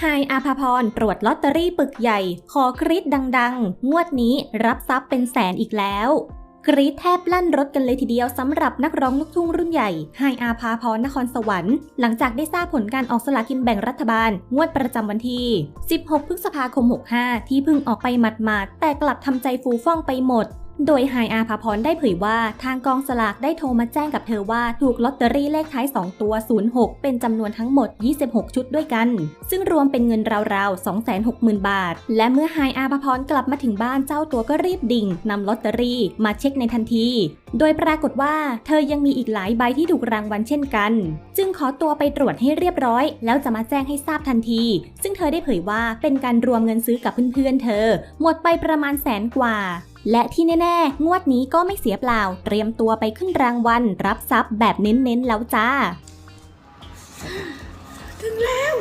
ไฮอาภาพรตรวจลอตเตอรี่ปึกใหญ่ ขอกรีดดัง ๆ งวดนี้รับทรัพย์เป็นแสนอีกแล้วกรีดแทบลั่นรถกันเลยทีเดียวสำหรับนักร้องลูกทุ่งรุ่นใหญ่ไฮอาภาพรนครสวรรค์ หลังจากได้ทราบผลการออกสลากินแบ่งรัฐบาล งวดประจำวันที่ 16 พฤษภาคม 65 ที่เพิ่งออกไปหมาดๆแต่กลับทำใจฟูฟ่องไปหมด โดยไฮอาภาพรได้เผยว่าทางกองสลากได้โทรมาแจ้งกับเธอว่าถูกลอตเตอรี่เลขท้าย 2 ตัว 06 เป็นจำนวนทั้งหมด 26 ชุดด้วยกัน ซึ่งรวมเป็นเงินราวๆ 260,000 บาท และเมื่อไฮอาภาพรกลับมาถึงบ้านเจ้าตัวก็รีบดิ่งนำลอตเตอรี่มาเช็คในทันที โดยปรากฏว่าเธอยังมีอีกหลายใบที่ถูกรางวัลเช่นกัน จึงขอตัวไปตรวจให้เรียบร้อย แล้วจะมาแจ้งให้ทราบทันที ซึ่งเธอได้เผยว่าเป็นการรวมเงินซื้อกับเพื่อนๆเธอ หมดไปประมาณแสนกว่า และที่แน่ๆ งวดนี้ก็ไม่เสียเปล่า เตรียมตัวไปขึ้นรางวัลรับทรัพย์แบบเน้นๆแล้วจ้า ถึงแล้ว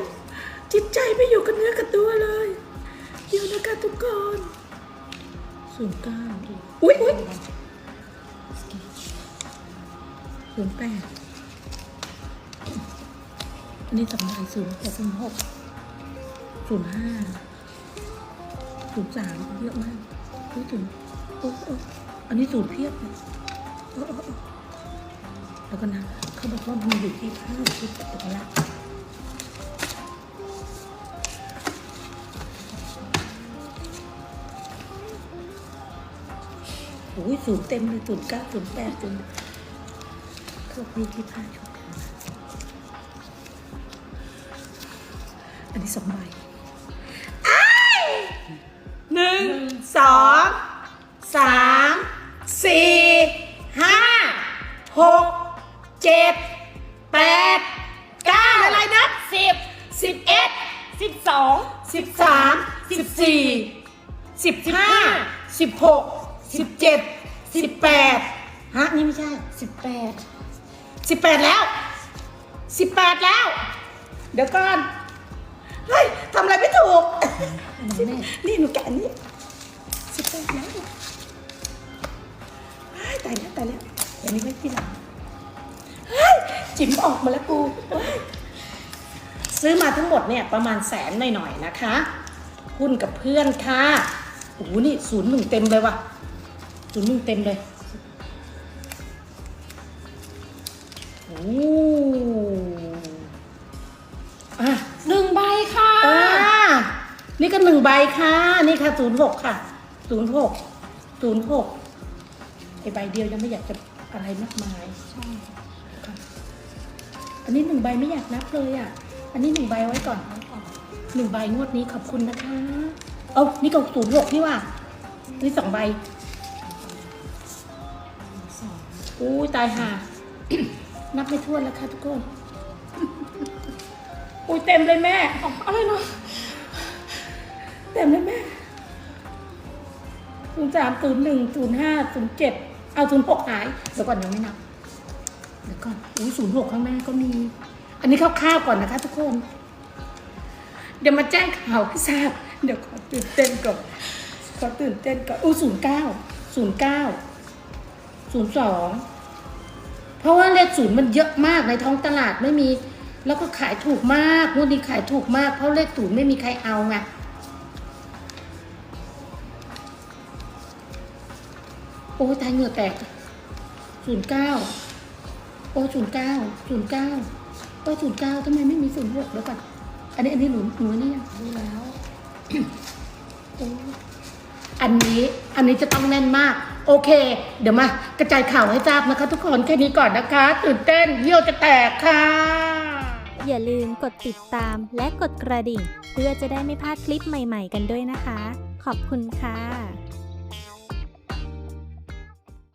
จิตใจไม่อยู่กับเนื้อกับตัวเลยอยู่นะคะทุกคนศูนย์เก้าอุ้ยอุ้ยศูนย์แปดอันนี้สำคัญศูนย์หกศูนย์หกศูนย์ห้าศูนย์สามเยอะมาก พูดถึงโอ้โอ้อันนี้ศูนย์เพียบเลยแล้วก็นะ เขาบอกว่ามันอยู่ที่ห้าที่ตกละโอ้ยศูนย์เต็มเลยศูนย์เก้าศูนย์แปดศูนย์เขาบอกมีที่ผ้าชุดอันนี้สองใบ หนึ่งสองสามสี่ห้าหกเจ็ดแปดเก้าอะไรนะสิบสิบเอ็ดสิบสองสิบสามสิบสี่สิบห้าสิบหกสิบเจ็ดสิบแปดฮะนี่ไม่ใช่สิบแปดสิบแปดแล้วสิบแปดแล้ว เดี๋ยวก่อน เฮ้ยทำอะไรไม่ถูก นี่หนูแกะอันนี้สิบแปดแล้วเฮ้ยตายแล้วตายแล้วอันนี้ไว้ที่หลังเฮ้ยจิ๋มออกมาแล้วกูเฮ้ยซื้อมาทั้งหมดเนี่ยประมาณแสนหน่อยๆนะคะหุ้นกับเพื่อนค่ะโอ้โหนี่ศูนย์หนึ่งเต็มเลยว่ะศูนย์หนึ่งเต็มเลยโอ้อะ หนึ่งใบค่ะ อ่า นี่ก็หนึ่งใบค่ะ นี่ค่ะศูนย์หกค่ะศูนย์หกศูนย์หกไอใบเดียวยังไม่อยากจะอะไรมากมายใช่ค่ะอันนี้หนึ่งใบไม่อยากนับเลยอะ อันนี้หนึ่งใบไว้ก่อนหนึ่งใบงวดนี้ขอบคุณนะคะ เอานี่ก็ศูนย์หกนี่ว่ะนี่สองใบสองอู้ยตายห่านับไม่ถ้วนแล้วค่ะทุกคน อุ้ยเต็มเลยแม่ อะไรนะ เต็มเลยแม่ศูนย์สามศูนย์หนึ่งศูนย์ห้าศูนย์เจ็ดเอาศูนย์หกหายเดี๋ยวก่อนยังไม่นับเดี๋ยวก่อนอุ้ศูนย์หกข้างหน้าก็มี อันนี้คร่าวๆก่อนนะคะทุกคน เดี๋ยวมาแจ้งข่าวให้ทราบ เดี๋ยวขอตื่นเต้นก่อนขอตื่นเต้นก่อนอู้ศูนย์เก้าศูนย์เก้าศูนย์สองเพราะว่าเลขศูนย์มันเยอะมากในท้องตลาดไม่มี แล้วก็ขายถูกมากงวดนี้ขายถูกมากเพราะเลขศูนย์ไม่มีใครเอาไง โอ้ตายเหงื่อแตกศูนย์เก้าโอ้ศูนย์เก้าศูนย์เก้าโอ้ศูนย์เก้าทำไมไม่มีศูนย์หกแล้วก่อนอันนี้อันนี้หนูหนูนี่ยังรู้แล้วโอ้อันนี้อันนี้จะต้องแน่นมาก โอเค เดี๋ยวมา กระจายข่าวให้ทราบนะคะ ทุกคนแค่นี้ก่อนนะคะ ตื่นเต้นเยี่ยวจะแตกค่ะ อย่าลืมกดติดตามและกดกระดิ่ง เพื่อจะได้ไม่พลาดคลิปใหม่ๆกันด้วยนะคะ ขอบคุณค่ะ